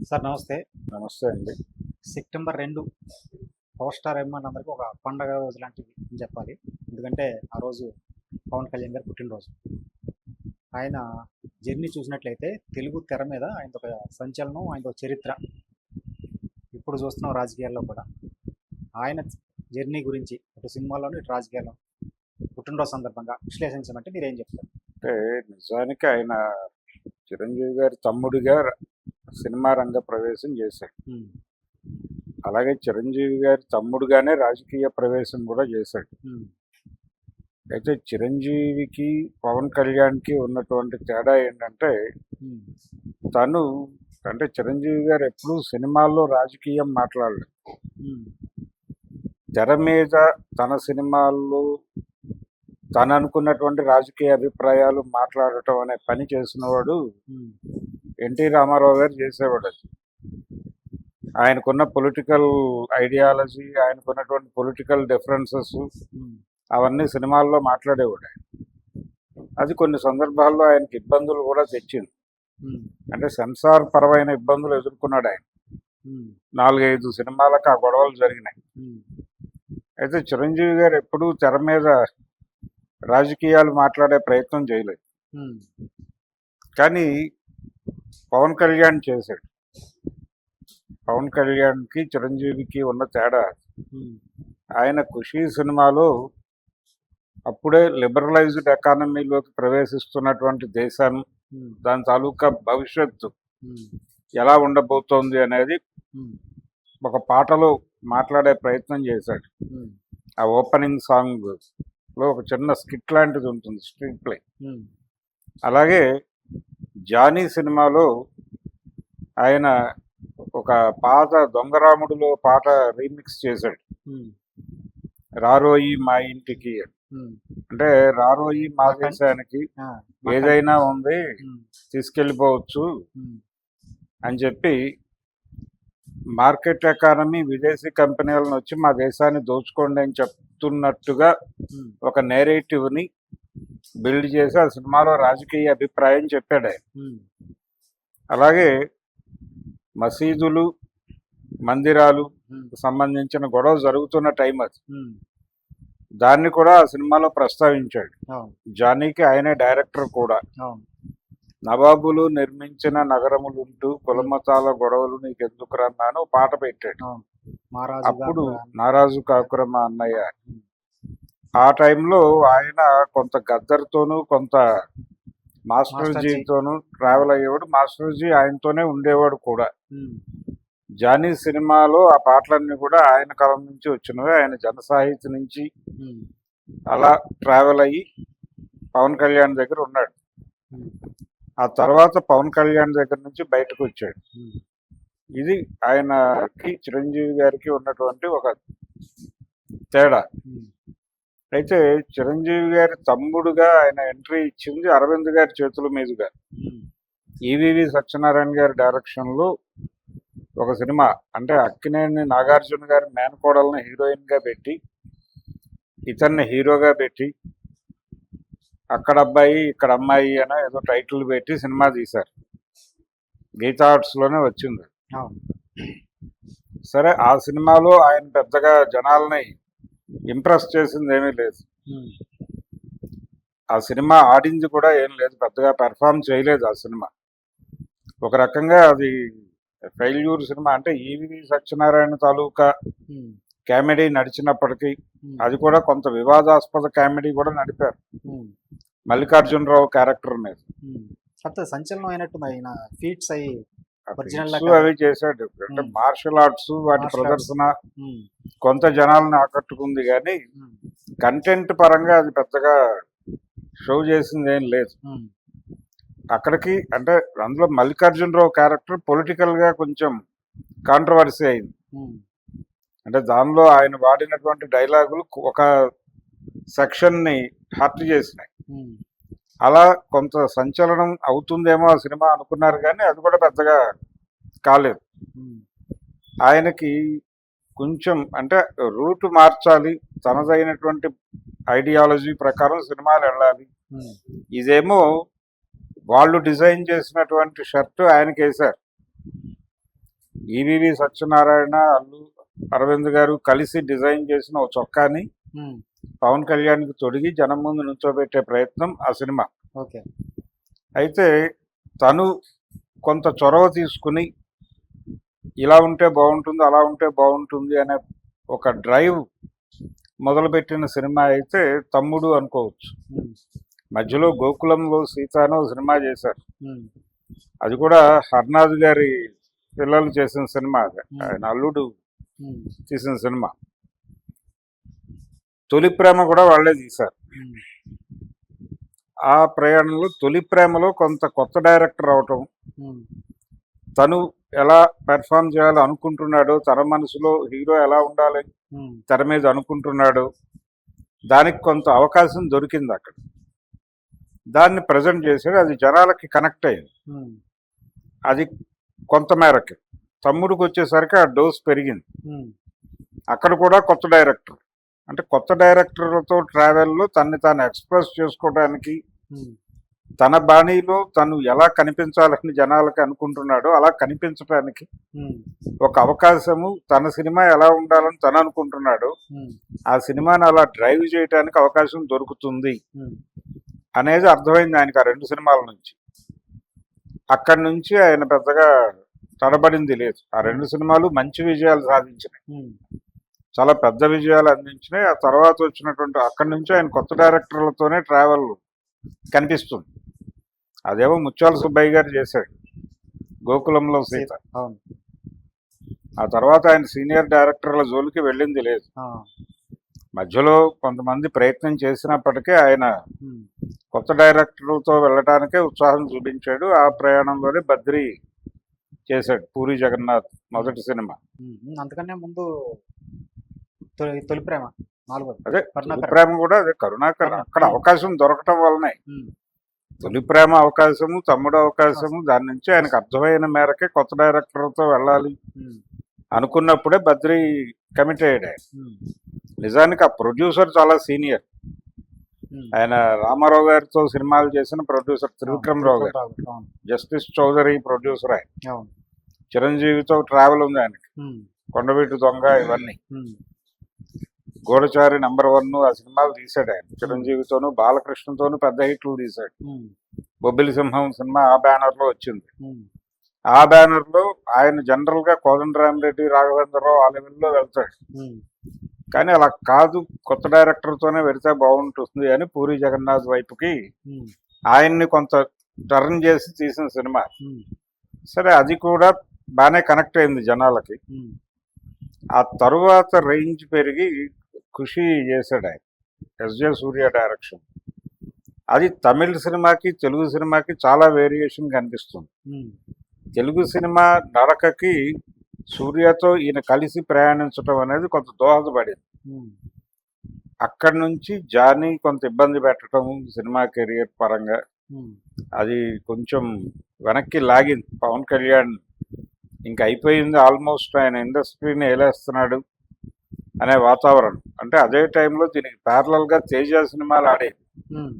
Sir నమస్తే. నమస్తే అండి. సెప్టెంబర్ రెండు పవర్ స్టార్ అభిమానులు అందరికీ ఒక పండగ రోజు లాంటిది అని చెప్పాలి. ఎందుకంటే ఆ రోజు పవన్ కళ్యాణ్ గారి పుట్టినరోజు. ఆయన జర్నీ చూసినట్లయితే తెలుగు తెర మీద ఆయన ఒక సంచలనం ఆయన ఒక చరిత్ర. ఇప్పుడు చూస్తున్నాం రాజకీయాల్లో కూడా. ఆయన జర్నీ గురించి ఇటు సినిమాలోను ఇటు రాజకీయాల్లో పుట్టినరోజు సందర్భంగా విశ్లేషించమంటే మీరేం చెప్తారు? అంటే నిజానికి ఆయన చిరంజీవి గారి తమ్ముడిగా సినిమా రంగ ప్రవేశం చేశాడు. అలాగే చిరంజీవి గారి తమ్ముడుగానే రాజకీయ ప్రవేశం కూడా చేశాడు. అయితే చిరంజీవికి పవన్ కళ్యాణ్కి ఉన్నటువంటి తేడా ఏంటంటే తను అంటే చిరంజీవి గారు ఎప్పుడూ సినిమాల్లో రాజకీయం మాట్లాడలేదు. తెర మీద తన సినిమాల్లో తను అనుకున్నటువంటి రాజకీయ అభిప్రాయాలు మాట్లాడటం అనే పని చేసినవాడు ఎన్టీ రామారావు గారు చేసేవాడు అది. ఆయనకున్న పొలిటికల్ ఐడియాలజీ ఆయనకున్నటువంటి పొలిటికల్ డిఫరెన్సెస్ అవన్నీ సినిమాల్లో మాట్లాడేవాడు ఆయన. అది కొన్ని సందర్భాల్లో ఆయనకి ఇబ్బందులు కూడా తెచ్చింది. అంటే సెన్సార్ పరమైన ఇబ్బందులు ఎదుర్కొన్నాడు ఆయన. నాలుగైదు సినిమాలకు ఆ గొడవలు జరిగినాయి. అయితే చిరంజీవి గారు ఎప్పుడూ తెర మీద రాజకీయాలు మాట్లాడే ప్రయత్నం చేయలేదు. కానీ పవన్ కళ్యాణ్ చేశాడు. పవన్ కళ్యాణ్కి చిరంజీవికి ఉన్న తేడా. ఆయన ఖుషీ సినిమాలో అప్పుడే లిబరలైజ్డ్ ఎకానమీలోకి ప్రవేశిస్తున్నటువంటి దేశాన్ని దాని తాలూకా భవిష్యత్తు ఎలా ఉండబోతోంది అనేది ఒక పాటలో మాట్లాడే ప్రయత్నం చేశాడు. ఆ ఓపెనింగ్ సాంగ్లో ఒక చిన్న స్కిట్ లాంటిది ఉంటుంది స్ట్రీట్ ప్లే. అలాగే జానీ సినిమాలో ఆయన ఒక పాత దొంగరాముడిలో పాట రీమిక్స్ చేశాడు. రారోయి మా ఇంటికి అంటే రారోయి మా దేశానికి ఏదైనా ఉంది తీసుకెళ్ళిపోవచ్చు అని చెప్పి మార్కెట్ ఎకానమీ విదేశీ కంపెనీలను వచ్చి మా దేశాన్ని దోచుకోండి అని చెప్తున్నట్టుగా ఒక నేరేటివ్ని బిల్డ్ చేసి ఆ సినిమాలో రాజకీయ అభిప్రాయం చెప్పాడు ఆయన. అలాగే మసీదులు మందిరాలు సంబంధించిన గొడవ జరుగుతున్న టైం అది. దాన్ని కూడా ఆ సినిమాలో ప్రస్తావించాడు. జానీకి ఆయనే డైరెక్టర్ కూడా. నవాబులు నిర్మించిన నగరములుంటూ కులమతాల గొడవలు నీకు ఎందుకు రన్నాను పాట పెట్టాడు. అప్పుడు నారాజు కాకురమ్మ అన్నయ్య ఆ టైంలో ఆయన కొంత గద్దర్తోనూ కొంత మాస్టర్జీతోనూ ట్రావెల్ అయ్యేవాడు. మాస్టర్జీ ఆయనతోనే ఉండేవాడు కూడా. జానీ సినిమాలో ఆ పాటలన్నీ కూడా ఆయన కాలం నుంచి వచ్చినవి. ఆయన జన సాహిత్య నుంచి అలా ట్రావెల్ అయ్యి పవన్ కళ్యాణ్ దగ్గర ఉన్నాడు. ఆ తర్వాత పవన్ కళ్యాణ్ దగ్గర నుంచి బయటకు వచ్చాడు. ఇది ఆయనకి చిరంజీవి గారికి ఉన్నటువంటి ఒక తేడా. అయితే చిరంజీవి గారి తమ్ముడుగా ఆయన ఎంట్రీ ఇచ్చింది అరవింద్ గారి చేతుల మీదుగా. ఉమ్, ఈవివి సత్యనారాయణ గారి డైరెక్షన్లో ఒక సినిమా అంటే అక్కినేని నాగార్జున గారి మేనకోడల్ని హీరోయిన్గా పెట్టి ఇతన్ని హీరోగా పెట్టి అక్కడ అబ్బాయి ఇక్కడ అమ్మాయి అని ఏదో టైటిల్ పెట్టి సినిమా తీశారు. గీతా ఆర్ట్స్లోనే వచ్చింది. సరే ఆ సినిమాలో ఆయన పెద్దగా జనాల్ని ఇంప్రెస్ చేసింది ఏమీ లేదు ఆ సినిమా ఆడింది కూడా ఏం లేదు పెద్దగా పెర్ఫామ్ చేయలేదు ఆ సినిమా. ఒక రకంగా అది ఫెయిల్యూర్ సినిమా. అంటే ఈవి సత్యనారాయణ తాలూకా కామెడీ నడిచినప్పటికీ అది కూడా కొంత వివాదాస్పద కామెడీ కూడా నడిపారు. మల్లికార్జునరావు క్యారెక్టర్ మీద. సంచలనం అయినట్టుంది ఆయన ఫీట్స్ అయ్యి. అవి చేశాడు. అంటే. మార్షల్ ఆర్ట్స్ వాటి. ప్రదర్శన ఉమ్, కొంత జనాలను ఆకట్టుకుంది కానీ కంటెంట్ పరంగా అది పెద్దగా షో చేసింది ఏం లేదు. అక్కడికి అంటే అందులో మల్లికార్జునరావు క్యారెక్టర్ పొలిటికల్గా కొంచెం కాంట్రవర్సీ అయింది. అంటే దానిలో ఆయన వాడినటువంటి డైలాగులు ఒక సెక్షన్ని హర్ట్ చేసినాయి. అలా కొంత సంచలనం అవుతుందేమో ఆ సినిమా అనుకున్నారు కానీ అది కూడా పెద్దగా కాలేదు. ఆయనకి కొంచెం అంటే రూట్ మార్చాలి తనదైనటువంటి ఐడియాలజీ ప్రకారం సినిమాలు వెళ్ళాలి. ఇదేమో వాళ్ళు డిజైన్ చేసినటువంటి షర్ట్ ఆయనకి వేశారు. ఈవివి సత్యనారాయణ అల్లు అరవింద్ గారు కలిసి డిజైన్ చేసిన ఒక చొక్కాని పవన్ కళ్యాణ్కి తొడిగి జనం ముందు నుంచోబెట్టే ప్రయత్నం ఆ సినిమా. ఓకే. అయితే తను కొంత చొరవ తీసుకుని ఇలా ఉంటే బాగుంటుంది అలా ఉంటే బాగుంటుంది అనే ఒక డ్రైవ్ మొదలుపెట్టిన సినిమా అయితే తమ్ముడు అనుకోవచ్చు. మధ్యలో గోకులంలో సీతాను సినిమా చేశారు. అది కూడా హర్నాథ్ గారి పిల్లలు చేసిన సినిమా అది. ఆయన అల్లుడు తీసిన సినిమా. తొలి ప్రేమ కూడా వాళ్ళే తీశారు. ఆ ప్రయాణంలో తొలి ప్రేమలో కొంత కొత్త డైరెక్టర్ అవటం తను ఎలా పెర్ఫామ్ చేయాలో అనుకుంటున్నాడో తన మనసులో హీరో ఎలా ఉండాలి తెర మీద అనుకుంటున్నాడో దానికి కొంత అవకాశం దొరికింది అక్కడ. దాన్ని ప్రజెంట్ చేశాడు అది జనాలకి కనెక్ట్ ఉమ్, అది కొంత మేరకి తమ్ముడికి వచ్చేసరికి ఆ డోస్ పెరిగింది. అక్కడ కూడా కొత్త డైరెక్టర్. అంటే కొత్త డైరెక్టర్లతో ట్రావెల్లో తన్ని తాను ఎక్స్ప్రెస్ చేసుకోవడానికి ఉమ్, తన బాణీలో తను ఎలా కనిపించాలని జనాలకి అనుకుంటున్నాడో అలా కనిపించడానికి ఉమ్, ఒక అవకాశము తన సినిమా ఎలా ఉండాలని తను అనుకుంటున్నాడో ఉమ్, ఆ సినిమాని అలా డ్రైవ్ చేయడానికి అవకాశం దొరుకుతుంది అనేది అర్థమైంది ఆయనకి ఆ రెండు సినిమాల నుంచి. అక్కడి నుంచి ఆయన పెద్దగా తడబడింది లేదు. ఆ రెండు సినిమాలు మంచి విజయాలు సాధించినాయి. చాలా పెద్ద విజయాలు అందించినాయి. ఆ తర్వాత వచ్చినటువంటి అక్కడి నుంచి ఆయన కొత్త డైరెక్టర్లతోనే ట్రావెల్ కనిపిస్తుంది. అదేమో ముత్యాల సుబ్బయ్య గారు చేశాడు. గోకులంలో సీత. అవును. ఆ తర్వాత ఆయన సీనియర్ డైరెక్టర్ల జోలికి వెళ్ళింది లేదు. మధ్యలో కొంతమంది ప్రయత్నం చేసినప్పటికీ ఆయన కొత్త డైరెక్టర్లతో వెళ్ళటానికే ఉత్సాహం చూపించాడు. ఆ ప్రయాణంలోనే బద్రి చేశాడు. పూరి జగన్నాథ్ మొదటి సినిమా. అంతకన్నా ముందు తొలి ప్రేమ. నాలుగోది. అదే. తొలి ప్రేమ కూడా అదే కరుణాకర్. అక్కడ అవకాశం దొరకటం వల్లనే. తొలి ప్రేమ అవకాశము తమ్ముడు అవకాశము దాని నుంచి ఆయనకు అర్థమైన మేరకే కొత్త డైరెక్టర్తో వెళ్ళాలి. అనుకున్నప్పుడే బద్రి కమిట్ అయ్యాడు నిజానికి ఆ ప్రొడ్యూసర్ చాలా సీనియర్. ఆయన రామారావు గారితో సినిమాలు చేసిన ప్రొడ్యూసర్ త్రివిక్రమరావు గారు. జస్టిస్ చౌదరి ప్రొడ్యూసర్ ఆయన. చిరంజీవితో ట్రావెల్ ఉంది ఆయనకి. కొండవీటి దొంగ ఇవన్నీ. గూఢచారి నెంబర్ వన్ ఆ సినిమాలు తీశాడు ఆయన. చిరంజీవితోను బాలకృష్ణతోను పెద్ద హిట్లు తీశాడు. బొబ్బిలి సింహం సినిమా ఆ బ్యానర్లో వచ్చింది. ఆ బ్యానర్లో ఆయన జనరల్గా కోదండరామిరెడ్డి రాఘవేంద్రరావు ఆ లెవెల్లో వెళ్తాడు. కానీ అలా కాదు కొత్త డైరెక్టర్ తోనే వెళితే బాగుంటుంది అని పూరి జగన్నాథ్ వైపుకి ఆయన్ని కొంత టర్న్ చేసి తీసిన సినిమా. సరే అది కూడా బాగానే కనెక్ట్ అయింది జనాలకి. ఆ తరువాత రేంజ్ పెరిగి ఖుషి చేశాడు ఆయన. ఎస్జే సూర్య డైరెక్షన్. అది తమిళ సినిమాకి తెలుగు సినిమాకి చాలా వేరియేషన్ కనిపిస్తుంది. తెలుగు సినిమా నడకకి సూర్యతో ఈయన కలిసి ప్రయాణించడం అనేది కొంత దోహదపడింది. అక్కడి నుంచి జానీ కొంత ఇబ్బంది పెట్టడం సినిమా కెరియర్ పరంగా అది కొంచెం వెనక్కి లాగింది. పవన్ కళ్యాణ్ ఇంకా అయిపోయింది ఆల్మోస్ట్. ఆయన ఇండస్ట్రీని ఏలేస్తున్నాడు. అనే వాతావరణం. అంటే అదే టైంలో దీనికి parallel గా తేజ సినిమాలు ఉమ్,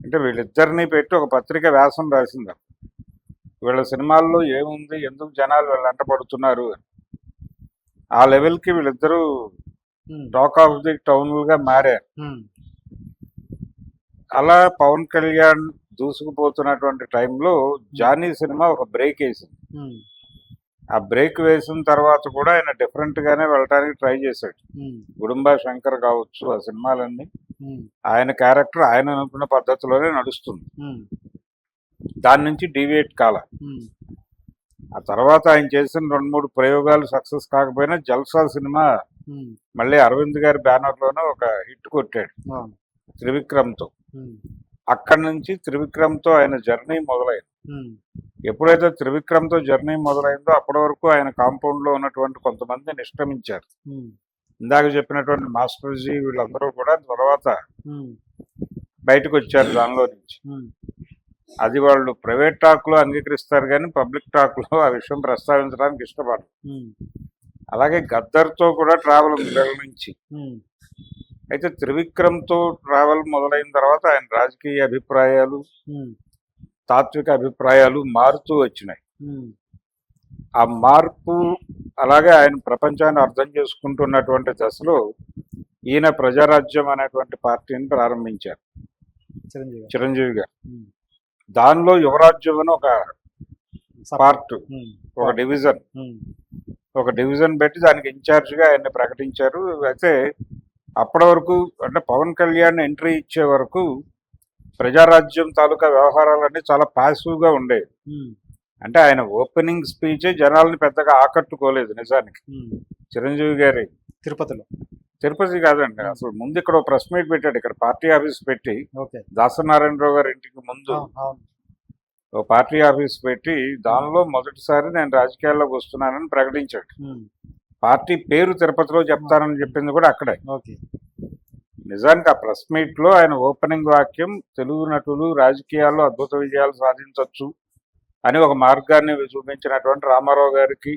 అంటే వీళ్ళిద్దరిని పెట్టి ఒక పత్రిక వ్యాసం రాసింది వీళ్ళ సినిమాల్లో ఏముంది ఎందుకు జనాలు వీళ్ళు వెంట పడుతున్నారు అని. ఆ లెవెల్కి వీళ్ళిద్దరూ టాక్ ఆఫ్ ది టౌన్లుగా మారారు అలా పవన్ కళ్యాణ్ దూసుకుపోతున్నటువంటి టైంలో జానీ సినిమా ఒక బ్రేక్ వేసింది. ఆ బ్రేక్ వేసిన తర్వాత కూడా ఆయన డిఫరెంట్ గానే వెళ్ళడానికి ట్రై చేశాడు. గుడుంబా శంకర్ కావచ్చు ఆ సినిమాలన్నీ ఆయన క్యారెక్టర్ ఆయన అనుకున్న పద్ధతిలోనే నడుస్తుంది. దాని నుంచి డీవియేట్ కాల. ఆ తర్వాత ఆయన చేసిన రెండు మూడు ప్రయోగాలు సక్సెస్ కాకపోయినా జల్సా సినిమా మళ్ళీ అరవింద్ గారి బ్యానర్లోనే ఒక హిట్ కొట్టాడు. అవును. త్రివిక్రమ్తో. ఉమ్, అక్కడి నుంచి త్రివిక్రమ్తో ఆయన జర్నీ మొదలైంది. ఎప్పుడైతే త్రివిక్రమ్తో జర్నీ మొదలైందో అప్పటి వరకు ఆయన కాంపౌండ్లో ఉన్నటువంటి కొంతమంది నిష్క్రమించారు. ఇందాక చెప్పినటువంటి మాస్టర్జీ వీళ్ళందరూ కూడా తర్వాత బయటకు వచ్చారు దానిలో నుంచి. అది వాళ్ళు ప్రైవేట్ టాక్లో అంగీకరిస్తారు కానీ పబ్లిక్ టాక్లో ఆ విషయం ప్రస్తావించడానికి ఇష్టపడరు. అలాగే గద్దర్తో కూడా ట్రావెల్ ఉంది నుంచి. అయితే త్రివిక్రమ్తో ట్రావెల్ మొదలైన తర్వాత ఆయన రాజకీయ అభిప్రాయాలు తాత్విక అభిప్రాయాలు మారుతూ వచ్చినాయి. ఆ మార్పు అలాగే ఆయన ప్రపంచాన్ని అర్థం చేసుకుంటున్నటువంటి దశలో ఈయన ప్రజారాజ్యం అనేటువంటి పార్టీని ప్రారంభించారు. చిరంజీవి గారు. దానిలో యువరాజ్యం అని ఒక పార్ట్. ఒక డివిజన్. ఒక డివిజన్ పెట్టి దానికి ఇన్ఛార్జ్గా ఆయన్ని ప్రకటించారు. అయితే అప్పటి వరకు అంటే పవన్ కళ్యాణ్ ఎంట్రీ ఇచ్చే వరకు ప్రజారాజ్యం తాలూకా వ్యవహారాలన్నీ చాలా పాసివ్గా ఉండేవి. అంటే ఆయన ఓపెనింగ్ స్పీచే జనాల్ని పెద్దగా ఆకట్టుకోలేదు నిజానికి. చిరంజీవి గారి తిరుపతిలో. తిరుపతి కాదండి అసలు ముందు ఇక్కడ ప్రెస్ మీట్ పెట్టాడు ఇక్కడ పార్టీ ఆఫీస్ పెట్టి దాసనారాయణరావు గారి ఇంటికి ముందు ఓ పార్టీ ఆఫీస్ పెట్టి దానిలో మొదటిసారి నేను రాజకీయాల్లోకి వస్తున్నానని ప్రకటించాడు. పార్టీ పేరు తిరుపతిలో చెప్తానని చెప్పింది కూడా అక్కడే. ఓకే. నిజానికి ఆ ప్రెస్ మీట్లో ఆయన ఓపెనింగ్ వాక్యం తెలుగు నటులు రాజకీయాల్లో అద్భుత విజయాలు సాధించవచ్చు అని ఒక మార్గాన్ని చూపించినటువంటి రామారావు గారికి.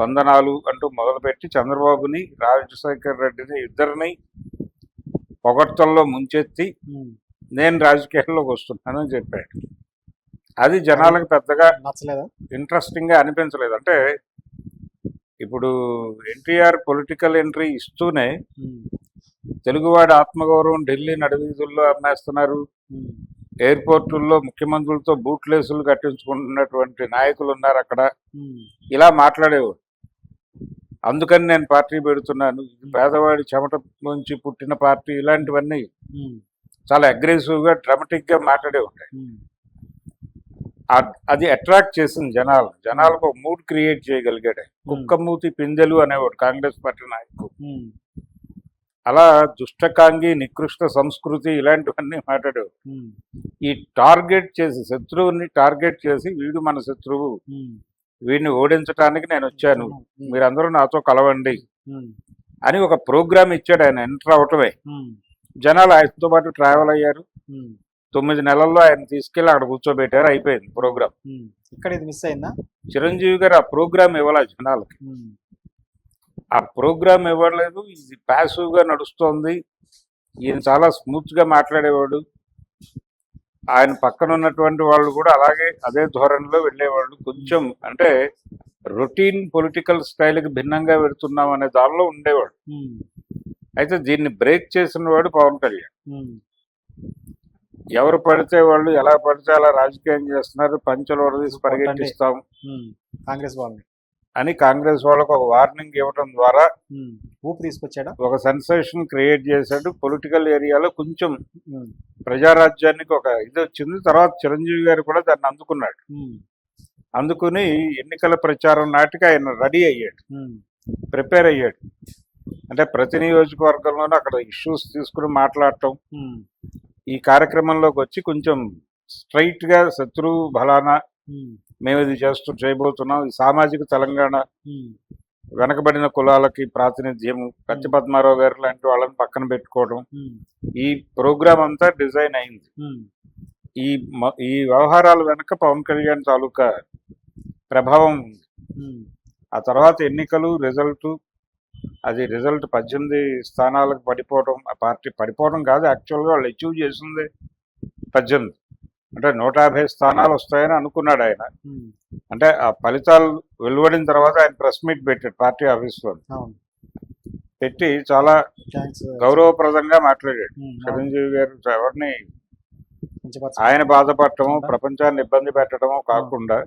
వందనాలు అంటూ మొదలుపెట్టి చంద్రబాబుని రాజశేఖర్ రెడ్డిని ఇద్దరిని పొగడ్తల్లో ముంచెత్తి. నేను రాజకీయాల్లోకి వస్తున్నానని చెప్పాడు అది జనాలకు పెద్దగా నచ్చలేదా ఇంట్రెస్టింగ్గా అనిపించలేదు అంటే ఇప్పుడు ఎన్టీఆర్ పొలిటికల్ ఎంట్రీ ఇస్తూనే. తెలుగువాడి ఆత్మగౌరవం ఢిల్లీ నడివీధుల్లో అమ్మేస్తున్నారు. ఉమ్. ఎయిర్పోర్టుల్లో ముఖ్యమంత్రులతో బూట్లేసులు కట్టించుకుంటున్నటువంటి నాయకులు ఉన్నారు అక్కడ. ఉమ్. ఇలా మాట్లాడేవాడు అందుకని నేను పార్టీ పెడుతున్నాను. ఇది పేదవాడి చెమట నుంచి పుట్టిన పార్టీ ఇలాంటివన్నీ. చాలా అగ్రెసివ్గా డ్రామాటిక్గా మాట్లాడే ఉంటాయి అది అట్రాక్ట్ చేసింది జనాలు. జనాలకు మూడ్ క్రియేట్ చేయగలిగాడు. కుక్క మూతి పిందెలు అనేవాడు కాంగ్రెస్ పార్టీ నాయకుడు. అలా దుష్టకాంగి నికృష్ట సంస్కృతి ఇలాంటివన్నీ మాట్లాడేవాడు ఉమ్. ఈ టార్గెట్ చేసి శత్రువుని టార్గెట్ చేసి వీడు మన శత్రువు. వీడిని ఓడించడానికి నేను వచ్చాను. మీరందరూ నాతో కలవండి. అని ఒక ప్రోగ్రామ్ ఇచ్చాడు ఆయన ఎంటర్ అవటమే. జనాలు ఆయనతో పాటు ట్రావెల్ అయ్యారు. తొమ్మిది నెలల్లో ఆయన తీసుకెళ్ళి అక్కడ కూర్చోబెట్టారు అయిపోయింది ప్రోగ్రామ్. ఇక్కడ ఇది మిస్ అయిందా చిరంజీవి గారు ఆ ప్రోగ్రామ్ ఇవ్వాలి జనాలకి. ఆ ప్రోగ్రామ్ ఇవ్వలేదు ఇది ప్యాసివ్గా నడుస్తోంది. ఈయన చాలా స్మూత్గా మాట్లాడేవాడు. ఆయన పక్కన ఉన్నటువంటి వాళ్ళు కూడా అలాగే అదే ధోరణిలో వెళ్ళేవాళ్ళు. కొంచెం అంటే రొటీన్ పొలిటికల్ స్టైల్కి భిన్నంగా పెడుతున్నాం అనే దానిలో ఉండేవాడు. అయితే దీన్ని బ్రేక్ చేసిన వాడు పవన్ కళ్యాణ్. ఎవరు పడితే వాళ్ళు ఎలా పడితే అలా రాజకీయం చేస్తున్నారు. పంచలు వరదీసి పరిగెట్టిస్తాం. ఉమ్. కాంగ్రెస్ వాళ్ళని. అని కాంగ్రెస్ వాళ్ళకు ఒక వార్నింగ్ ఇవ్వడం ద్వారా. ఊపు తీసుకొచ్చాడా ఒక సెన్సేషన్ క్రియేట్ చేశాడు పొలిటికల్ ఏరియాలో కొంచెం. ప్రజారాజ్యానికి ఒక ఇది వచ్చింది తర్వాత చిరంజీవి గారు కూడా దాన్ని అందుకున్నాడు. అందుకుని ఎన్నికల ప్రచారం నాటికి ఆయన రెడీ అయ్యాడు. ప్రిపేర్ అయ్యాడు అంటే ప్రతి నియోజకవర్గంలోనూ అక్కడ ఇష్యూస్ తీసుకుని మాట్లాడటం. ఈ కార్యక్రమంలోకి వచ్చి కొంచెం స్ట్రైట్గా శత్రువు బలానా. మేము ఇది చేస్తూ చేయబోతున్నాం ఈ సామాజిక తెలంగాణ. వెనకబడిన కులాలకి ప్రాతినిధ్యము కత్తి పద్మారావు గారు లాంటి వాళ్ళని పక్కన పెట్టుకోవడం. ఈ ప్రోగ్రామ్ అంతా డిజైన్ అయింది. ఈ ఈ వ్యవహారాల వెనక పవన్ కళ్యాణ్ తాలూకా ప్రభావం ఉంది. ఆ తర్వాత ఎన్నికలు రిజల్ట్ అది రిజల్ట్ పద్దెనిమిది స్థానాలకు పడిపోవడం ఆ పార్టీ పడిపోవడం కాదు యాక్చువల్గా వాళ్ళు అచీవ్ చేసింది పద్దెనిమిది అంటే నూట యాభై స్థానాలు వస్తాయని అనుకున్నాడు ఆయన. అంటే ఆ ఫలితాలు వెలువడిన తర్వాత ఆయన ప్రెస్ మీట్ పెట్టాడు పార్టీ ఆఫీస్లో పెట్టి చాలా గౌరవప్రదంగా మాట్లాడాడు. చిరంజీవి గారు ఎవరిని ఆయన బాధపడటము ప్రపంచాన్ని ఇబ్బంది పెట్టడము కాకుండా.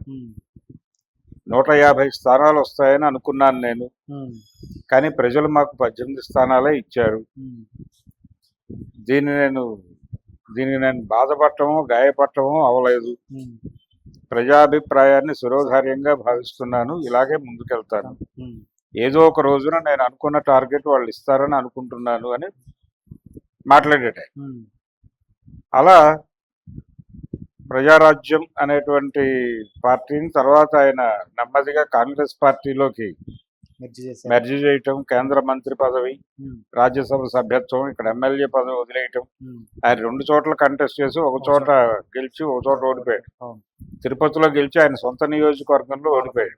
నూట యాభై స్థానాలు వస్తాయని అనుకున్నాను నేను. కానీ ప్రజలు మాకు పద్దెనిమిది స్థానాలే ఇచ్చారు. దీన్ని నేను దీనికి నేను బాధపడటము గాయపడటము అవలేదు. ప్రజాభిప్రాయాన్ని శిరోధార్యంగా భావిస్తున్నాను ఇలాగే ముందుకెళ్తాను. ఏదో ఒక రోజున నేను అనుకున్న టార్గెట్ వాళ్ళు ఇస్తారని అనుకుంటున్నాను అని మాట్లాడేట. అలా ప్రజారాజ్యం అనేటువంటి పార్టీని తర్వాత ఆయన నెమ్మదిగా కాంగ్రెస్ పార్టీలోకి మెర్జీ చేయటం కేంద్ర మంత్రి పదవి. రాజ్యసభ సభ్యత్వం ఇక్కడ ఎమ్మెల్యే పదవి వదిలేయటం. ఆయన రెండు చోట్ల కంటెస్ట్ చేసి ఒక చోట గెలిచి ఒక చోట ఓడిపోయాడు. తిరుపతిలో గెలిచి ఆయన సొంత నియోజకవర్గంలో ఓడిపోయాడు.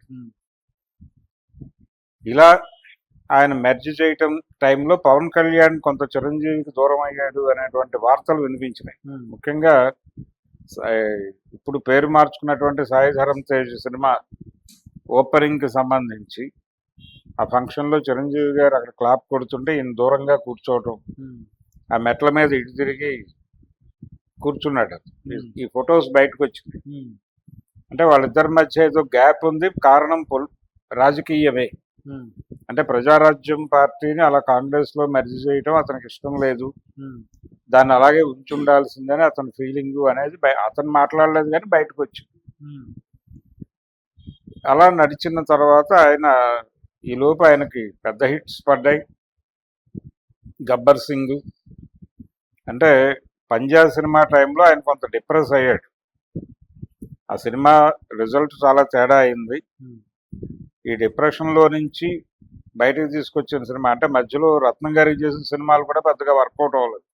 ఇలా ఆయన మెర్జ్ చేయటం టైంలో పవన్ కళ్యాణ్ కొంత చిరంజీవికి దూరం అయ్యాడు అనేటువంటి వార్తలు వినిపించినాయి. ముఖ్యంగా ఇప్పుడు పేరు మార్చుకున్నటువంటి సాయి ధరం తేజ్ సినిమా ఓపెనింగ్కి సంబంధించి ఆ ఫంక్షన్లో చిరంజీవి గారు అక్కడ క్లాప్ కొడుతుంటే ఈయన దూరంగా కూర్చోవటం. ఉమ్, ఆ మెట్ల మీద ఇటు తిరిగి కూర్చున్నాడు ఈ- ఉమ్, ఈ ఫొటోస్ బయటకు వచ్చింది. ఉమ్, అంటే వాళ్ళిద్దరి మధ్య ఏదో గ్యాప్ ఉంది. కారణం పొల్ రాజకీయమే. అంటే ప్రజారాజ్యం పార్టీని అలా కాంగ్రెస్లో మెర్జ్ చేయటం అతనికి ఇష్టం లేదు. దాన్ని అలాగే ఉంచుండాల్సిందని అతని ఫీలింగ్ అనేది అతను మాట్లాడలేదు కానీ బయటకు వచ్చింది. అలా నడిచిన తర్వాత ఆయన ఈ ఆయనకి పెద్ద హిట్స్ పడ్డాయి. గబ్బర్ సింగ్ అంటే పంజాబ్ సినిమా టైంలో ఆయన కొంత డిప్రెస్ అయ్యాడు. ఆ సినిమా రిజల్ట్ చాలా తేడా అయింది. ఈ డిప్రెషన్లో నుంచి బయటకు తీసుకొచ్చిన సినిమా అంటే మధ్యలో రత్నం గారికి చేసిన సినిమాలు కూడా పెద్దగా వర్కౌట్ అవ్వలేదు.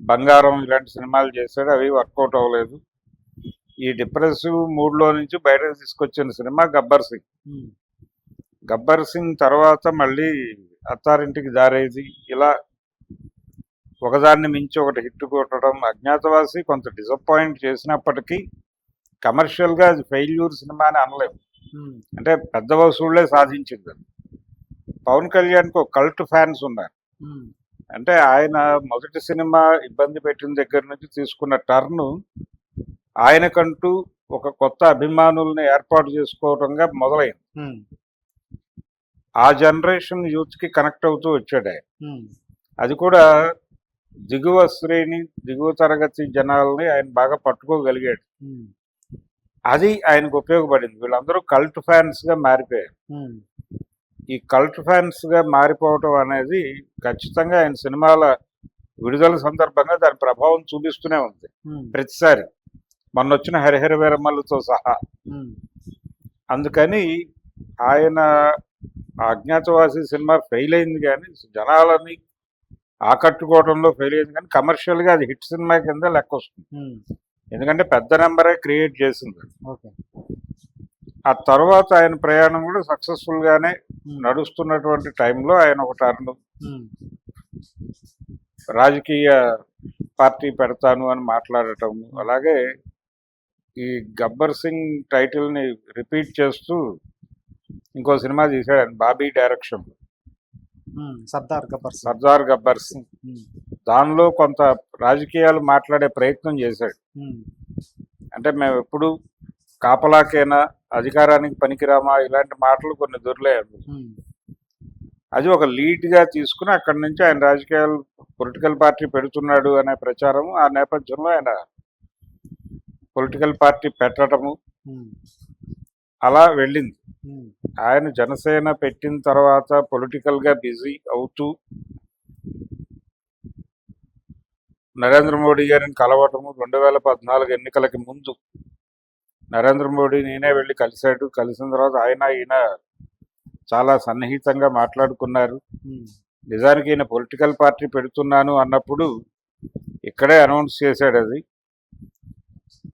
బంగారం ఇలాంటి సినిమాలు చేశాడు అవి వర్కౌట్ అవ్వలేదు. ఈ డిప్రెసివ్ మూడ్లో నుంచి బయటకు తీసుకొచ్చిన సినిమా గబ్బర్ సింగ్. గబ్బర్ సింగ్ తర్వాత మళ్ళీ అత్తారింటికి దారేది. ఇలా ఒకదాన్ని మించి ఒకటి హిట్ కొట్టడం అజ్ఞాతవాసి కొంత డిసప్పాయింట్ చేసినప్పటికీ కమర్షియల్గా అది ఫెయిల్యూర్ సినిమా అని అనలేము అంటే పెద్ద వసూళ్ళే సాధించింది. పవన్ కళ్యాణ్కి ఒక కల్ట్ ఫ్యాన్స్ ఉన్నారు. అంటే ఆయన మొదటి సినిమా ఇబ్బంది పెట్టిన దగ్గర నుంచి తీసుకున్న టర్న్ ఆయనకంటూ ఒక కొత్త అభిమానుల్ని ఏర్పాటు చేసుకోవడంగా మొదలైంది. ఆ జనరేషన్ యూత్కి కనెక్ట్ అవుతూ వచ్చాడు అది కూడా దిగువ శ్రేణి దిగువ తరగతి జనాల్ని ఆయన బాగా పట్టుకోగలిగాడు. అది ఆయనకు ఉపయోగపడింది. వీళ్ళందరూ కల్ట్ ఫ్యాన్స్గా మారిపోయారు. ఈ కల్ట్ ఫ్యాన్స్గా మారిపోవటం అనేది ఖచ్చితంగా ఆయన సినిమాల విడుదల సందర్భంగా దాని ప్రభావం చూపిస్తూనే ఉంది. ప్రతిసారి. మొన్న వచ్చిన హరిహర వీరమ్మలతో సహా. అందుకని ఆయన అజ్ఞాతవాసి సినిమా ఫెయిల్ అయింది కానీ జనాలని ఆకట్టుకోవడంలో ఫెయిల్ అయింది కానీ కమర్షియల్గా అది హిట్ సినిమా కింద లెక్క వస్తుంది. ఉమ్, ఎందుకంటే పెద్ద నెంబరే క్రియేట్ చేసింది. ఓకే ఆ తర్వాత ఆయన ప్రయాణం కూడా సక్సెస్ఫుల్ గానే ఉమ్, నడుస్తున్నటువంటి టైంలో ఆయన ఒక టర్న్ ఉమ్, రాజకీయ పార్టీ పెడతాను అని మాట్లాడటం. అలాగే ఈ గబ్బర్ సింగ్ టైటిల్ని రిపీట్ చేస్తూ ఇంకో సినిమా తీశాడు ఆయన బాబీ డైరెక్షన్. సర్దార్ గబ్బర్ సర్దార్ గబ్బర్ సింగ్. దానిలో కొంత రాజకీయాలు మాట్లాడే ప్రయత్నం చేశాడు. అంటే మేము ఎప్పుడు కాపలాకేనా అధికారానికి పనికిరామా ఇలాంటి మాటలు కొన్ని ఉమ్, అది ఒక లీడ్గా తీసుకుని అక్కడి నుంచి ఆయన రాజకీయాలు పొలిటికల్ పార్టీ పెడుతున్నాడు అనే ప్రచారం ఆ నేపథ్యంలో ఆయన పొలిటికల్ పార్టీ పెట్టడము అలా వెళ్ళింది. ఆయన జనసేన పెట్టిన తర్వాత పొలిటికల్గా బిజీ అవుతూ నరేంద్ర మోడీ గారిని కలవటము రెండు వేల పద్నాలుగు ఎన్నికలకి ముందు నరేంద్ర మోడీ నేనే వెళ్ళి కలిశాడు. కలిసిన తర్వాత ఆయన ఈయన చాలా సన్నిహితంగా మాట్లాడుకున్నారు. నిజానికి ఈయన పొలిటికల్ పార్టీ పెడుతున్నాను అన్నప్పుడు ఇక్కడే అనౌన్స్ చేశాడు అది.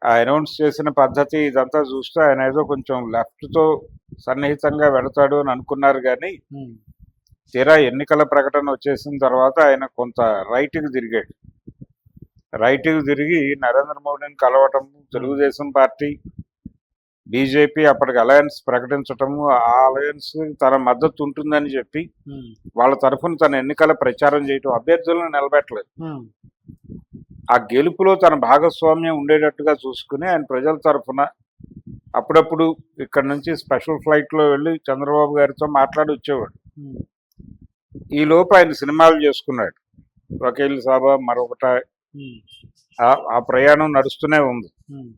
ఆ అనౌన్స్ చేసిన పద్ధతి ఇదంతా చూస్తే ఆయన ఏదో కొంచెం లెఫ్ట్తో సన్నిహితంగా వెళతాడు అని అనుకున్నారు కానీ తీరా ఎన్నికల ప్రకటన వచ్చేసిన తర్వాత ఆయన కొంత రైట్కి తిరిగాడు. రైట్కి తిరిగి నరేంద్ర మోడీని కలవటం తెలుగుదేశం పార్టీ బీజేపీ అప్పటికి అలయన్స్ ప్రకటించటము ఆ అలయన్స్ తన మద్దతు ఉంటుందని చెప్పి వాళ్ళ తరఫున తన ఎన్నికల ప్రచారం చేయటం అభ్యర్థులను నిలబెట్టలేదు. ఆ గెలుపులో తన భాగస్వామ్యం ఉండేటట్టుగా చూసుకుని ఆయన ప్రజల తరఫున అప్పుడప్పుడు ఇక్కడ నుంచి స్పెషల్ ఫ్లైట్లో వెళ్ళి చంద్రబాబు గారితో మాట్లాడి వచ్చేవాడు. ఉమ్, ఈ లోపు ఆయన సినిమాలు చేసుకున్నాడు. వకీల్ సాబా మరొకట ఉమ్, ఆ- ప్రయాణం నడుస్తూనే ఉంది. ఉమ్,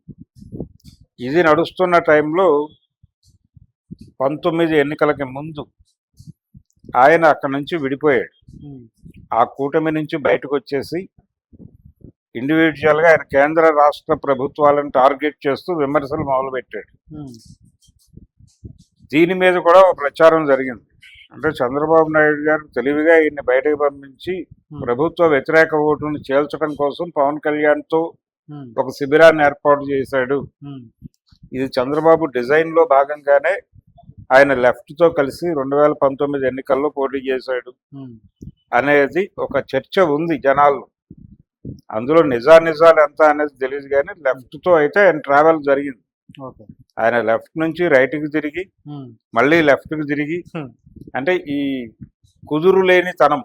ఇది నడుస్తున్న టైంలో పంతొమ్మిది ఎన్నికలకి ముందు ఆయన అక్కడి నుంచి విడిపోయాడు. ఆ కూటమి నుంచి బయటకు వచ్చేసి ఇండివిజువల్గా ఆయన కేంద్ర రాష్ట్ర ప్రభుత్వాలను టార్గెట్ చేస్తూ విమర్శలు మొదలుపెట్టాడు. ఉమ్, దీని మీద కూడా ఒక ప్రచారం జరిగింది. అంటే చంద్రబాబు నాయుడు గారు తెలివిగా ఈయన్ని బయటకు పంపించి ప్రభుత్వ వ్యతిరేక ఓటును చేల్చడం కోసం పవన్ కళ్యాణ్తో ఉమ్, ఒక శిబిరాన్ని ఏర్పాటు చేశాడు. ఇది చంద్రబాబు డిజైన్లో భాగంగానే ఆయన లెఫ్ట్తో కలిసి రెండు వేల పంతొమ్మిది ఎన్నికల్లో పోటీ చేశాడు. అనేది ఒక చర్చ ఉంది జనాల్లో. అందులో నిజా నిజాలు ఎంత అనేది తెలియదు కానీ లెఫ్ట్తో అయితే ఆయన ట్రావెల్ జరిగింది. ఆయన లెఫ్ట్ నుంచి రైట్కి తిరిగి మళ్ళీ లెఫ్ట్కి తిరిగి. అంటే ఈ కుదురు లేని తనం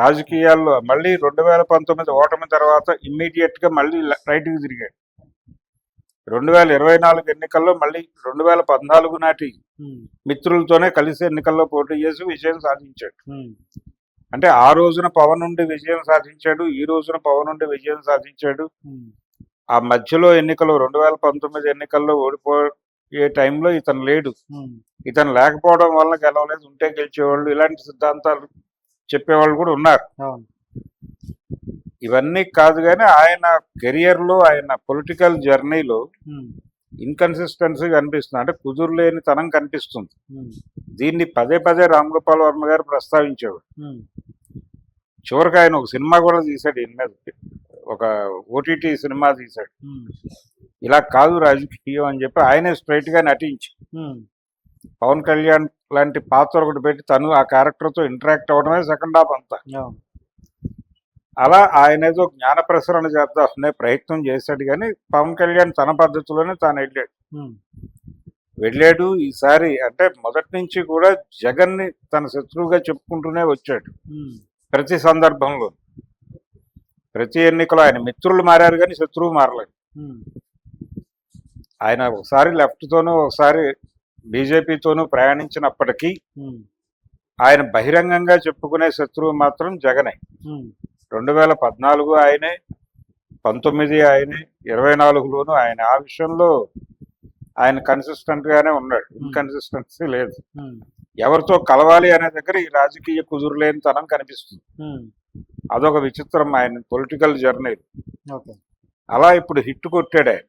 రాజకీయాల్లో మళ్ళీ రెండు వేల పంతొమ్మిది ఓటమి తర్వాత ఇమ్మీడియట్గా మళ్ళీ రైట్కి తిరిగాడు. రెండు వేల ఇరవై నాలుగు ఎన్నికల్లో మళ్ళీ రెండు వేల పద్నాలుగు నాటి మిత్రులతోనే కలిసి ఎన్నికల్లో పోటీ చేసి విజయం సాధించాడు. అంటే ఆ రోజున పవన్ నుండి విజయం సాధించాడు ఈ రోజున పవన్ నుండి విజయం సాధించాడు. ఆ మధ్యలో ఎన్నికలు రెండు వేల పంతొమ్మిది ఎన్నికల్లో ఓడిపోయే టైంలో ఇతను లేడు. ఇతను లేకపోవడం వల్ల గెలవలేదు ఉంటే గెలిచేవాళ్ళు ఇలాంటి సిద్ధాంతాలు చెప్పేవాళ్ళు కూడా ఉన్నారు. ఇవన్నీ కాదు కానీ ఆయన కెరియర్లో ఆయన పొలిటికల్ జర్నీలో ఇన్కన్సిస్టెన్సీ కనిపిస్తుంది. అంటే కుదురులేని తనం కనిపిస్తుంది. ఉమ్, దీన్ని పదే పదే రామ్ గోపాల్ వర్మ గారు ప్రస్తావించేవాడు ఉమ్, చివరికి ఆయన ఒక సినిమా కూడా తీశాడు ఈయన మీద. ఒక ఓటీటీ సినిమా తీశాడు. ఉమ్, ఇలా కాదు రాజకీయం అని చెప్పి ఆయనే స్ట్రైట్గా నటించి పవన్ కళ్యాణ్ లాంటి పాత్ర ఒకటి పెట్టి తను ఆ క్యారెక్టర్తో ఇంటరాక్ట్ అవడమే సెకండ్ హాఫ్ అంతా. అలా ఆయన ఏదో జ్ఞాన ప్రసరణ చేద్దాం అనే ప్రయత్నం చేశాడు కానీ పవన్ కళ్యాణ్ తన పద్ధతిలోనే తాను వెళ్ళాడు. వెళ్ళాడు ఈసారి అంటే మొదటి నుంచి కూడా జగన్ని తన శత్రువుగా చెప్పుకుంటూనే వచ్చాడు. ప్రతి సందర్భంలో. ప్రతి ఎన్నికలో ఆయన మిత్రులు మారారు కానీ శత్రువు మారలేదు. ఆయన ఒకసారి లెఫ్ట్ తోనూ ఒకసారి బీజేపీతోనూ ప్రయాణించినప్పటికీ ఆయన బహిరంగంగా చెప్పుకునే శత్రువు మాత్రం జగనే. రెండు వేల పద్నాలుగు ఆయనే పంతొమ్మిది ఆయనే ఇరవై నాలుగులోనూ ఆయన ఆ విషయంలో ఆయన కన్సిస్టెంట్ గానే ఉన్నాడు ఇన్కన్సిస్టెన్సీ లేదు. ఉమ్, ఎవరితో కలవాలి అనే దగ్గర ఈ రాజకీయ కుదురులేని తనం కనిపిస్తుంది. ఉమ్, అదొక విచిత్రం ఆయన పొలిటికల్ జర్నీ అలా ఇప్పుడు హిట్ కొట్టాడు ఆయన.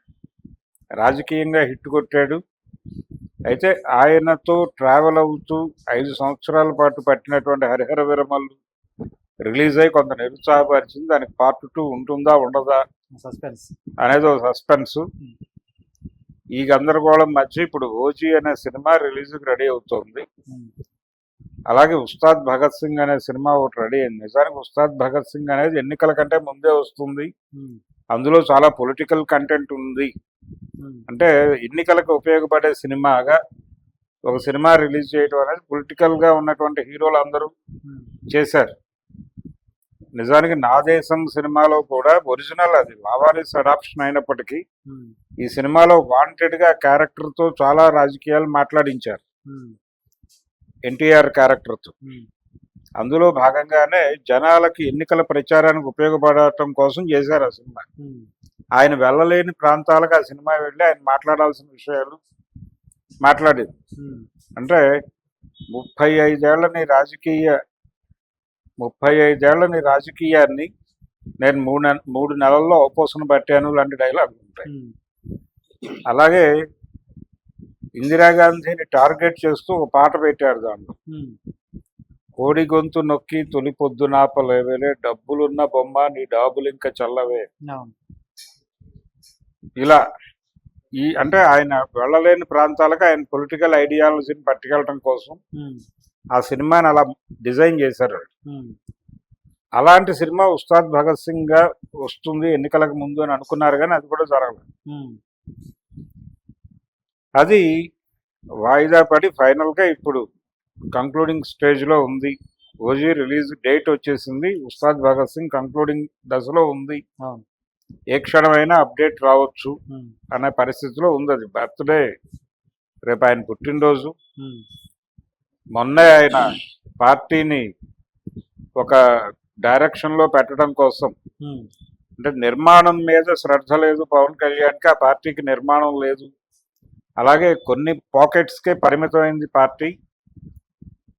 రాజకీయంగా హిట్ కొట్టాడు. అయితే ఆయనతో ట్రావెల్ అవుతూ ఐదు సంవత్సరాల పాటు పట్టినటువంటి హరిహర విరమలు రిలీజ్ అయ్యి కొంత నిరుత్సాహపరిచింది. దానికి పార్ట్ టూ ఉంటుందా ఉండదా సస్పెన్స్ అనేది ఒక సస్పెన్స్ ఈ గందరగోళం మధ్య ఇప్పుడు ఓజీ అనే సినిమా రిలీజ్కి రెడీ అవుతోంది. ఉమ్, అలాగే ఉస్తాద్ భగత్ సింగ్ అనే సినిమా ఒకటి రెడీ అయింది. నిజానికి ఉస్తాద్ భగత్ సింగ్ అనేది ఎన్నికల కంటే ముందే వస్తుంది. ఉమ్, అందులో చాలా పొలిటికల్ కంటెంట్ ఉంది. అంటే ఎన్నికలకు ఉపయోగపడే సినిమాగా ఒక సినిమా రిలీజ్ చేయడం అనేది పొలిటికల్గా ఉన్నటువంటి హీరోలు అందరూ చేశారు. నిజానికి నా దేశం సినిమాలో కూడా ఒరిజినల్ అది. లావారీస్ అడాప్షన్ అయినప్పటికీ ఈ సినిమాలో వాంటెడ్గా క్యారెక్టర్తో చాలా రాజకీయాలు మాట్లాడించారు. ఎన్టీఆర్ క్యారెక్టర్తో అందులో భాగంగానే జనాలకి ఎన్నికల ప్రచారానికి ఉపయోగపడటం కోసం చేశారు ఆ సినిమా. ఆయన వెళ్ళలేని ప్రాంతాలకు ఆ సినిమా వెళ్ళి ఆయన మాట్లాడాల్సిన విషయాలు మాట్లాడేది అంటే ముప్పై ఐదేళ్ళని రాజకీయ ముప్పై ఐదేళ్ళని రాజకీయాన్ని నేను మూడు మూడు నెలల్లో అవపోసన పట్టాను లాంటి డైలాగ్ ఉంటాయి. అలాగే ఇందిరాగాంధీని టార్గెట్ చేస్తూ ఒక పాట పెట్టారు దాంట్లో. కోడి గొంతు నొక్కి తొలి పొద్దు నాపలేవేలే డబ్బులున్న బొమ్మ నీ డాబులు ఇంకా చల్లవే. ఇలా ఈ అంటే ఆయన వెళ్ళలేని ప్రాంతాలకు ఆయన పొలిటికల్ ఐడియాలజీని పట్టుకెళ్ళడం కోసం ఆ సినిమాని అలా డిజైన్ చేశారు. అలాంటి సినిమా ఉస్తాద్ భగత్ సింగ్గా వస్తుంది ఎన్నికలకు ముందు అని అనుకున్నారు కానీ అది కూడా జరగలేదు. ఉమ్, అది వాయిదా పడి ఫైనల్గా ఇప్పుడు కంక్లూడింగ్ స్టేజ్లో ఉంది. ఓజీ రిలీజ్ డేట్ వచ్చేసింది. ఉస్తాద్ భగత్ సింగ్ కంక్లూడింగ్ దశలో ఉంది. ఏ క్షణమైనా అప్డేట్ రావచ్చు అనే పరిస్థితిలో ఉంది అది. బర్త్డే రేపు ఆయన పుట్టినరోజు. మొన్నే ఆయన పార్టీని ఒక డైరెక్షన్లో పెట్టడం కోసం. అంటే నిర్మాణం మీద శ్రద్ధ లేదు పవన్ కళ్యాణ్కి ఆ పార్టీకి నిర్మాణం లేదు. అలాగే కొన్ని పాకెట్స్కే పరిమితమైంది పార్టీ.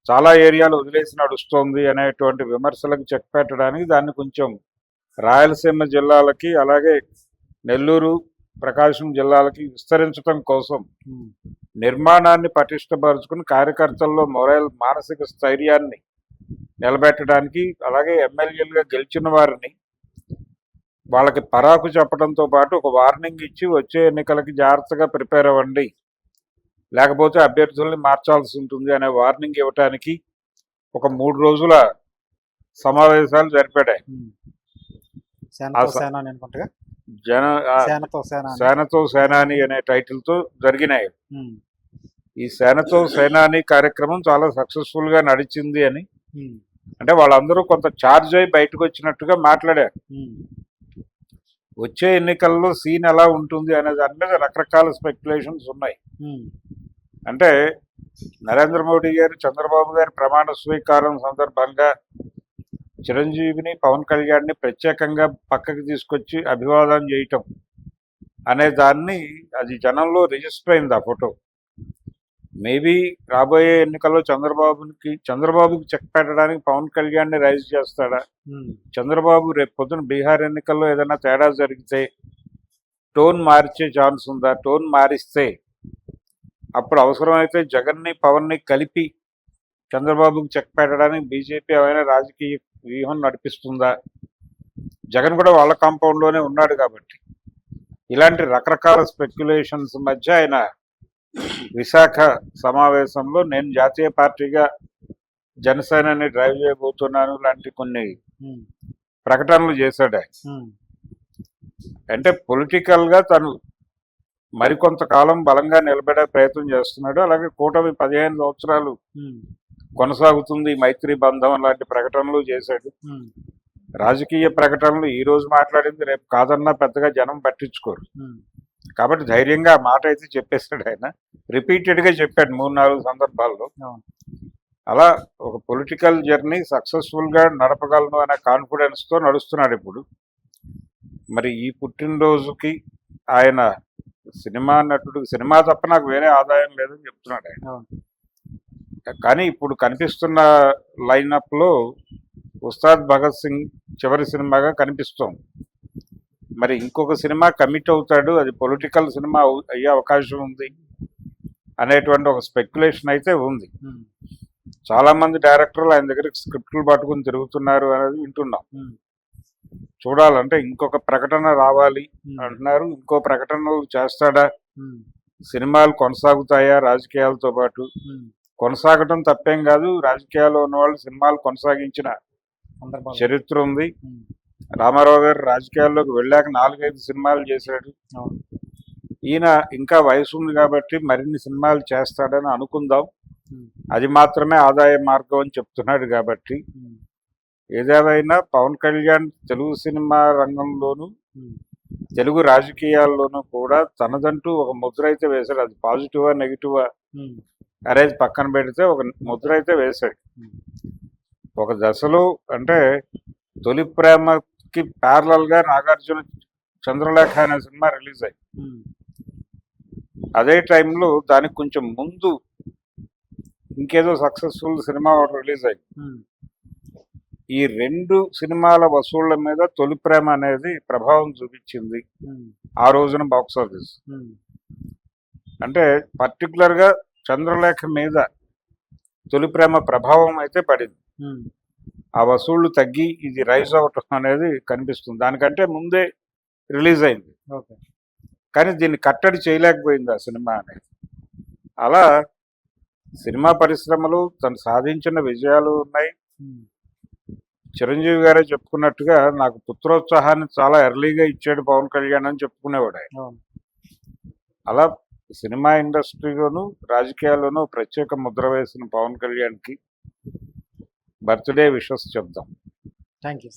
చాలా ఏరియాలు వదిలేసి నడుస్తోంది అనేటువంటి విమర్శలకు చెక్ పెట్టడానికి దాన్ని కొంచెం రాయలసీమ జిల్లాలకి అలాగే నెల్లూరు ప్రకాశం జిల్లాలకి విస్తరించడం కోసం నిర్మాణాన్ని పటిష్టపరుచుకుని కార్యకర్తల్లో మొరల్ మానసిక స్థైర్యాన్ని నిలబెట్టడానికి అలాగే ఎమ్మెల్యేలుగా గెలిచిన వారిని వాళ్ళకి పరాకు చెప్పడంతో పాటు ఒక వార్నింగ్ ఇచ్చి వచ్చే ఎన్నికలకి జాగ్రత్తగా ప్రిపేర్ అవ్వండి. లేకపోతే అభ్యర్థుల్ని మార్చాల్సి ఉంటుంది అనే వార్నింగ్ ఇవ్వటానికి ఒక మూడు రోజుల సమావేశాలు జరిపాడాయి. జన సేనతో సేనాని. అనే టైటిల్తో జరిగినాయి ఈ సేనతో సేనాని కార్యక్రమం చాలా సక్సెస్ఫుల్గా నడిచింది అని. అంటే వాళ్ళందరూ కొంత ఛార్జ్ అయి బయటకు వచ్చినట్టుగా మాట్లాడారు. వచ్చే ఎన్నికల్లో సీన్ ఎలా ఉంటుంది అనే దాని మీద రకరకాల స్పెక్యులేషన్స్ ఉన్నాయి. అంటే నరేంద్ర మోడీ గారు చంద్రబాబు గారి ప్రమాణ స్వీకారం సందర్భంగా చిరంజీవిని పవన్ కళ్యాణ్ని ప్రత్యేకంగా పక్కకి తీసుకొచ్చి అభివాదం చేయటం అనే దాన్ని అది జనంలో రిజిస్టర్ అయింది ఆ ఫోటో. మేబీ రాబోయే ఎన్నికల్లో చంద్రబాబుకి చంద్రబాబుకి చెక్ పెట్టడానికి పవన్ కళ్యాణ్ని రైజ్ చేస్తాడా? ఉమ్, చంద్రబాబు రేపు పొద్దున బీహార్ ఎన్నికల్లో ఏదైనా తేడా జరిగితే టోన్ మార్చే ఛాన్స్ ఉందా? టోన్ మారిస్తే అప్పుడు అవసరమైతే జగన్ని పవన్ని కలిపి చంద్రబాబుకి చెక్ పెట్టడానికి బీజేపీ ఏమైనా రాజకీయ వ్యూహం నడిపిస్తుందా? జగన్ కూడా వాళ్ళ కాంపౌండ్లోనే ఉన్నాడు కాబట్టి. ఇలాంటి రకరకాల స్పెక్యులేషన్స్ మధ్య ఆయన విశాఖ సమావేశంలో నేను జాతీయ పార్టీగా జనసేనని డ్రైవ్ చేయబోతున్నాను లాంటి కొన్ని ఉమ్, ప్రకటనలు చేశాడు ఆయన. ఉమ్, అంటే పొలిటికల్గా తను మరికొంతకాలం బలంగా నిలబడే ప్రయత్నం చేస్తున్నాడు. అలాగే కూటమి పదిహేను సంవత్సరాలు ఉమ్, కొనసాగుతుంది. మైత్రి బంధం లాంటి ప్రకటనలు చేశాడు. రాజకీయ ప్రకటనలు ఈ రోజు మాట్లాడింది. రేపు కాదన్నా పెద్దగా జనం పట్టించుకోరు. కాబట్టి ధైర్యంగా మాట అయితే చెప్పేశాడు ఆయన. రిపీటెడ్గా చెప్పాడు మూడు నాలుగు సందర్భాల్లో. అలా ఒక పొలిటికల్ జర్నీ సక్సెస్ఫుల్గా నడపగలను అనే కాన్ఫిడెన్స్తో నడుస్తున్నాడు ఇప్పుడు. మరి ఈ పుట్టినరోజుకి ఆయన సినిమా నటుడు సినిమా తప్ప నాకు వేరే ఆదాయం లేదని చెప్తున్నాడు ఆయన. కానీ ఇప్పుడు కనిపిస్తున్న లైనప్లో ఉస్తాద్ భగత్ సింగ్ చివరి సినిమాగా కనిపిస్తోంది. మరి ఇంకొక సినిమా కమిట్ అవుతాడు అది పొలిటికల్ సినిమా అయ్యే అవకాశం ఉంది అనేటువంటి ఒక స్పెక్యులేషన్ అయితే ఉంది. ఉమ్, చాలా మంది డైరెక్టర్లు ఆయన దగ్గర స్క్రిప్ట్లు పట్టుకుని తిరుగుతున్నారు అనేది వింటున్నాం. చూడాలంటే ఇంకొక ప్రకటన రావాలి అంటున్నారు. ఇంకో ప్రకటనలు చేస్తాడా? సినిమాలు కొనసాగుతాయా? రాజకీయాలతో పాటు కొనసాగటం తప్పేం కాదు. రాజకీయాల్లో ఉన్న వాళ్ళు సినిమాలు కొనసాగించిన. చరిత్ర ఉంది. రామారావు గారు రాజకీయాల్లోకి వెళ్ళాక నాలుగైదు సినిమాలు చేశాడు. ఈయన ఇంకా వయసు ఉంది కాబట్టి మరిన్ని సినిమాలు చేస్తాడని అనుకుందాం. అది మాత్రమే ఆదాయ మార్గం అని చెప్తున్నాడు కాబట్టి ఏదేమైనా పవన్ కళ్యాణ్ తెలుగు సినిమా రంగంలోనూ తెలుగు రాజకీయాల్లోనూ కూడా తనదంటూ ఒక ముద్ర అయితే వేశాడు. అది పాజిటివా నెగిటివా? అనేది పక్కన పెడితే ఒక ముద్ర అయితే వేశాడు. ఉమ్, ఒక దశలో అంటే తొలి ప్రేమకి ప్యారలల్గా నాగార్జున చంద్రలేఖ అనే సినిమా రిలీజ్ అయ్యి. ఉమ్, అదే టైంలో దానికి కొంచెం ముందు ఇంకేదో సక్సెస్ఫుల్ సినిమా ఒకటి రిలీజ్ అయ్యింది ఉమ్, ఈ రెండు సినిమాల వసూళ్ళ మీద తొలి ప్రేమ అనేది ప్రభావం చూపించింది. ఆ రోజున బాక్స్ ఆఫీస్ అంటే పర్టికులర్గా చంద్రలేఖ మీద తొలి ప్రేమ ప్రభావం అయితే పడింది. ఆ వసూళ్ళు తగ్గి ఇది రైజ్ అవటం అనేది కనిపిస్తుంది. దానికంటే ముందే రిలీజ్ అయింది. ఓకే. కానీ దీన్ని కట్టడి చేయలేకపోయింది ఆ సినిమా అనేది. అలా సినిమా పరిశ్రమలు తను సాధించిన విజయాలు ఉన్నాయి. చిరంజీవి గారే చెప్పుకున్నట్టుగా నాకు పుత్రోత్సాహాన్ని చాలా ఎర్లీగా ఇచ్చాడు పవన్ కళ్యాణ్ అని చెప్పుకునేవాడు ఆయన. అలా సినిమా ఇండస్ట్రీలోను రాజకీయాల్లోనూ ప్రత్యేక ముద్ర వేసిన పవన్ కళ్యాణ్కి బర్త్డే విషస్ చెప్దాం. Thank you